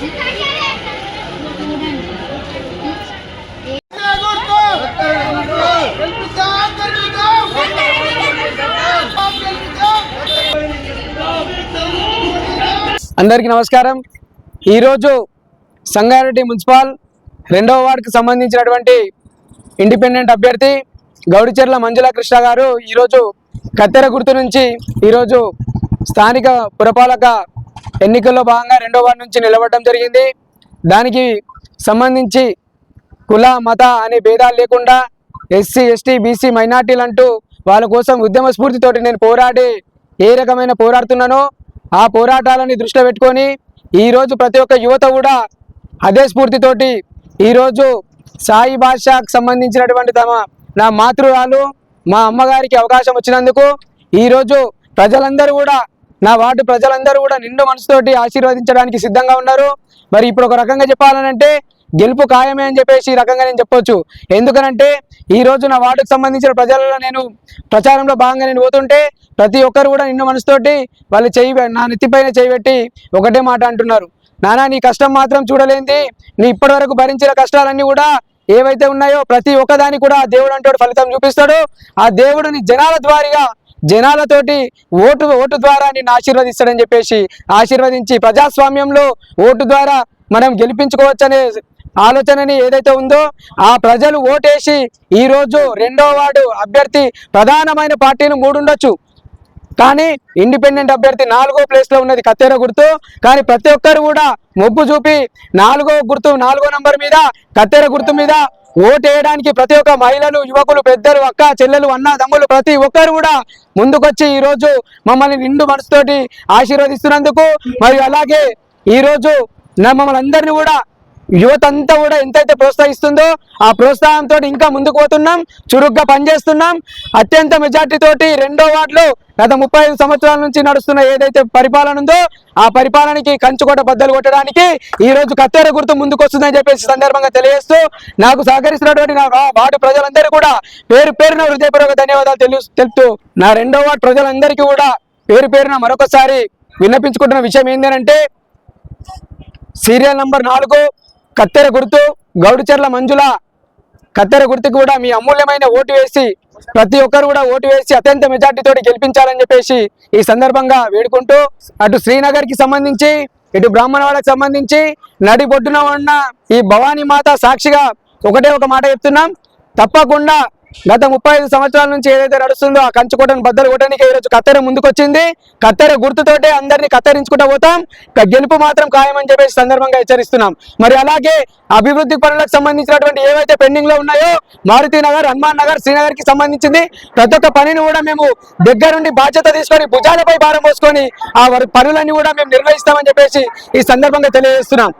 అందరికీ నమస్కారం. ఈరోజు సంగారెడ్డి మున్సిపల్ రెండవ వార్డుకు సంబంధించినటువంటి ఇండిపెండెంట్ అభ్యర్థి గౌడిచెర్ల మంజుల కృష్ణ గారు ఈరోజు కత్తెర గుర్తు నుంచి ఈరోజు స్థానిక పురపాలక ఎన్నికల్లో భాగంగా రెండో వార్డు నుంచి నిలబడడం జరిగింది. దానికి సంబంధించి కుల మత అనే భేదాలు లేకుండా ఎస్సీ ఎస్టీ బీసీ మైనార్టీలు అంటూ వాళ్ళ కోసం ఉద్యమ స్ఫూర్తితోటి నేను పోరాడి ఏ రకమైన పోరాడుతున్నానో ఆ పోరాటాలని దృష్టిలో పెట్టుకొని ఈరోజు ప్రతి ఒక్క యువత కూడా అదే స్ఫూర్తితోటి ఈరోజు సాయి భాషకు సంబంధించినటువంటి తమ నా మాతృరాలు మా అమ్మగారికి అవకాశం వచ్చినందుకు ఈరోజు ప్రజలందరూ కూడా నా వార్డు ప్రజలందరూ కూడా నిండు మనసుతోటి ఆశీర్వదించడానికి సిద్ధంగా ఉన్నారు. మరి ఇప్పుడు ఒక రకంగా చెప్పాలనంటే గెలుపు ఖాయమే అని చెప్పేసి ఈ రకంగా నేను చెప్పొచ్చు. ఎందుకనంటే ఈ రోజు నా వార్డుకు సంబంధించిన ప్రజలలో నేను ప్రచారంలో భాగంగా నేను పోతుంటే ప్రతి ఒక్కరు కూడా నిన్ను మనసుతోటి వాళ్ళు చేయి నా నెత్తిపైన చేయబెట్టి ఒకటే మాట అంటున్నారు. నానా నీ కష్టం మాత్రం చూడలేంది. నీ ఇప్పటి వరకు భరించిన కష్టాలన్నీ కూడా ఏవైతే ఉన్నాయో ప్రతి ఒక్కదానికి కూడా ఆ దేవుడు అంటూ ఫలితం చూపిస్తాడు. ఆ దేవుడిని జనాల ద్వారిగా జనాలతోటి ఓటు ఓటు ద్వారా నిన్ను ఆశీర్వదిస్తాడని చెప్పేసి ఆశీర్వదించి ప్రజాస్వామ్యంలో ఓటు ద్వారా మనం గెలిపించుకోవచ్చనే ఆలోచనని ఏదైతే ఉందో ఆ ప్రజలు ఓటేసి ఈ రోజు రెండో వార్డు అభ్యర్థి ప్రధానమైన పార్టీలు మూడుండొచ్చు. కానీ ఇండిపెండెంట్ అభ్యర్థి నాలుగో ప్లేస్లో ఉన్నది కత్తెర గుర్తు. కానీ ప్రతి ఒక్కరు కూడా మొగ్గు చూపి నాలుగో గుర్తు నాలుగో నంబర్ మీద కత్తెర గుర్తు మీద ఓటు వేయడానికి ప్రతి ఒక్క మహిళలు యువకులు పెద్దలు అక్క చెల్లెలు అన్న తమ్ములు ప్రతి ఒక్కరు కూడా ముందుకొచ్చి ఈ రోజు మమ్మల్ని నిండు మనసుతోటి ఆశీర్వదిస్తున్నందుకు మరియు అలాగే ఈ రోజు నా మమ్మల్ని అందరినీ కూడా యువత అంతా కూడా ఎంతైతే ప్రోత్సహిస్తుందో ఆ ప్రోత్సాహంతో ఇంకా ముందుకు పోతున్నాం చురుగ్గా పనిచేస్తున్నాం. అత్యంత మెజార్టీ తోటి రెండో వార్డులో గత ముప్పై ఐదు సంవత్సరాల నుంచి నడుస్తున్న ఏదైతే పరిపాలన ఉందో ఆ పరిపాలనకి కంచుకోట బద్దలు కొట్టడానికి ఈ రోజు కత్తెర గుర్తు ముందుకు వస్తుందని చెప్పేసి సందర్భంగా తెలియజేస్తూ నాకు సహకరిస్తున్నటువంటి నా వార్డు ప్రజలందరూ కూడా పేరు పేరున హృదయపూర్వక ధన్యవాదాలు తెలు తెలుపుతూ నా రెండో వార్డు ప్రజలందరికీ కూడా పేరు పేరున మరొకసారి విన్నపించుకుంటున్న విషయం ఏంటంటే సీరియల్ నంబర్ నాలుగు కత్తెర గుర్తు గౌడిచెర్ల మంజుల కత్తెర గుర్తుకు కూడా మీ అమూల్యమైన ఓటు వేసి ప్రతి ఒక్కరు కూడా ఓటు వేసి అత్యంత మెజార్టీతో గెలిపించాలని చెప్పేసి ఈ సందర్భంగా వేడుకుంటూ అటు శ్రీనగర్కి సంబంధించి ఇటు బ్రాహ్మణవాడకు సంబంధించి నడి బొడ్డున ఉన్న ఈ భవానీ మాత సాక్షిగా ఒకటే ఒక మాట చెప్తున్నాం. తప్పకుండా గత ముప్పై ఐదు సంవత్సరాల నుంచి ఏదైతే నడుస్తుందో ఆ కంచుకోటను బద్దలు కొట్టడానికి ఈరోజు కత్తెర ముందుకొచ్చింది. కత్తెర గుర్తుతోటే అందరినీ కత్తెరించుకుంటూ పోతాం. గెలుపు మాత్రం ఖాయమని చెప్పేసి సందర్భంగా హెచ్చరిస్తున్నాం. మరి అలాగే అభివృద్ధి పనులకు సంబంధించినటువంటి ఏవైతే పెండింగ్లో ఉన్నాయో మారుతి నగర్ హనుమాన్ నగర్ శ్రీనగర్కి సంబంధించింది ప్రతి ఒక్క పనిని కూడా మేము దగ్గరుండి బాధ్యత తీసుకొని భుజాలపై భారం పోసుకొని ఆ పనులన్నీ కూడా మేము నిర్వహిస్తామని చెప్పేసి ఈ సందర్భంగా తెలియజేస్తున్నాం.